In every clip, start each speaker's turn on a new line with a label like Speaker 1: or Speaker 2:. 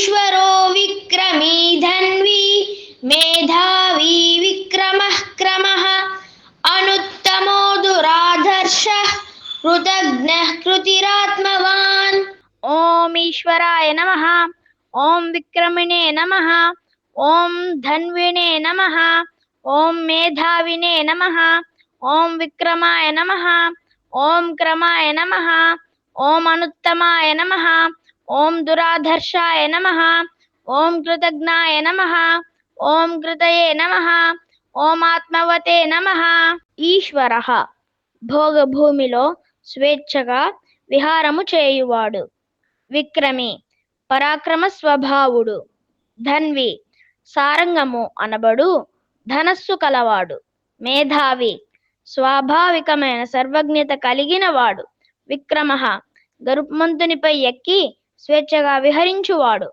Speaker 1: ఈశ్వరో విక్రమీ ధన్వీ మేధావీ విక్రమః క్రమః అనుత్తమో దురాధర్ష కృతజ్ఞః కృతిరాత్మవాన్
Speaker 2: ఓం ఈశ్వరాయ నమ ఓం విక్రమిణే నమ ఓం ధన్వినే నమ ఓం మేధావినే నమ ఓం విక్రమాయ నమ ఓం క్రమాయ నమ ఓం అనుత్తమాయ నమ ఓం దురాధర్షాయ నమ. ఓం కృతజ్ఞాయ నమ. ఓం కృతయే నమ. ఓం ఆత్మవతే నమ. ఈశ్వర. భోగభూమిలో స్వేచ్ఛగా విహారము చేయువాడు. విక్రమి పరాక్రమ స్వభావుడు ధన్వి సారంగము అనబడు. ధనస్సు కలవాడు. మేధావి స్వాభావికమైన సర్వజ్ఞత కలిగిన వాడు. విక్రమ గరుత్మంతునిపై ఎక్కి స్వేచ్ఛగా విహరించువాడు.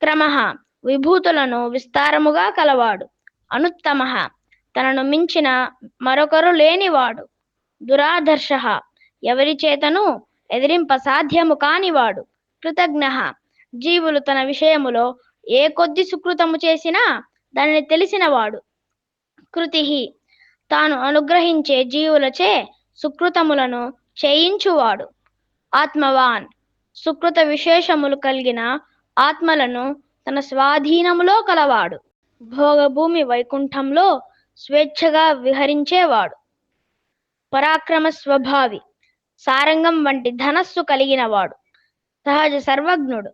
Speaker 2: క్రమ విభూతులను విస్తారముగా కలవాడు. అనుత్తమ తనను మించిన మరొకరు లేనివాడు. దురాదర్శ ఎవరి చేతను ఎదిరింప సాధ్యము కానివాడు. కృతజ్ఞ జీవులు తన విషయములో ఏ కొద్ది సుకృతము చేసినా దానిని తెలిసినవాడు. కృతి తాను అనుగ్రహించే జీవులచే సుకృతములను చేయించువాడు. ఆత్మవాన్ సుకృత విశేషములు కలిగిన ఆత్మలను తన స్వాధీనములో కలవాడు. భోగభూమి వైకుంఠంలో స్వేచ్ఛగా విహరించేవాడు. పరాక్రమ స్వభావి సారంగం వంటి ధనస్సు కలిగినవాడు. సహజ సర్వజ్ఞుడు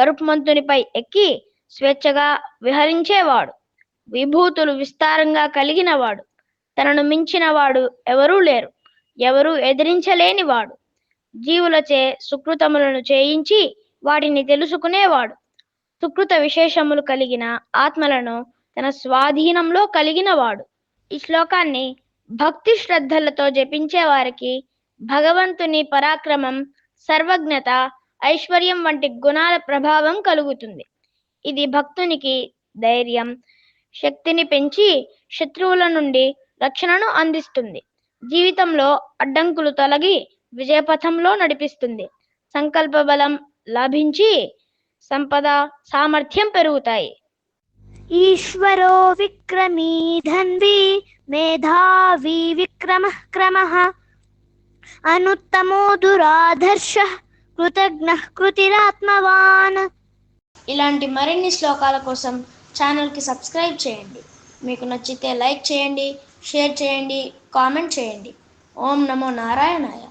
Speaker 2: గరుత్మంతునిపై ఎక్కి స్వేచ్ఛగా విహరించేవాడు. విభూతులు విస్తారంగా కలిగినవాడు. తనను మించినవాడు ఎవరూ లేరు. ఎవరూ ఎదిరించలేనివాడు. జీవులచే సుకృతములను చేయించి వాటిని తెలుసుకునేవాడు. సుకృత విశేషములు కలిగిన ఆత్మలను తన స్వాధీనంలో కలిగినవాడు. ఈ శ్లోకాన్ని భక్తి శ్రద్ధలతో జపించే వారికి భగవంతుని పరాక్రమం సర్వజ్ఞత ఐశ్వర్యం వంటి గుణాల ప్రభావం కలుగుతుంది. ఇది భక్తునికి ధైర్యం శక్తిని పెంచి శత్రువుల నుండి రక్షణను అందిస్తుంది. జీవితంలో అడ్డంకులు తొలగి విజయపథంలో నడిపిస్తుంది. సంకల్ప బలం లభించి సంపద సామర్థ్యం పెరుగుతాయి.
Speaker 3: ఈశ్వరో విక్రమీ ధన్వీ మేధావీ విక్రమః క్రమః అనుత్తమో దురాధర్ష కృతజ్ఞ కృతిరాత్మవాన్.
Speaker 1: ఇలాంటి మరిన్ని శ్లోకాల కోసం ఛానల్కి సబ్స్క్రైబ్ చేయండి. మీకు నచ్చితే లైక్ చేయండి షేర్ చేయండి కామెంట్ చేయండి. ఓం నమో నారాయణాయ.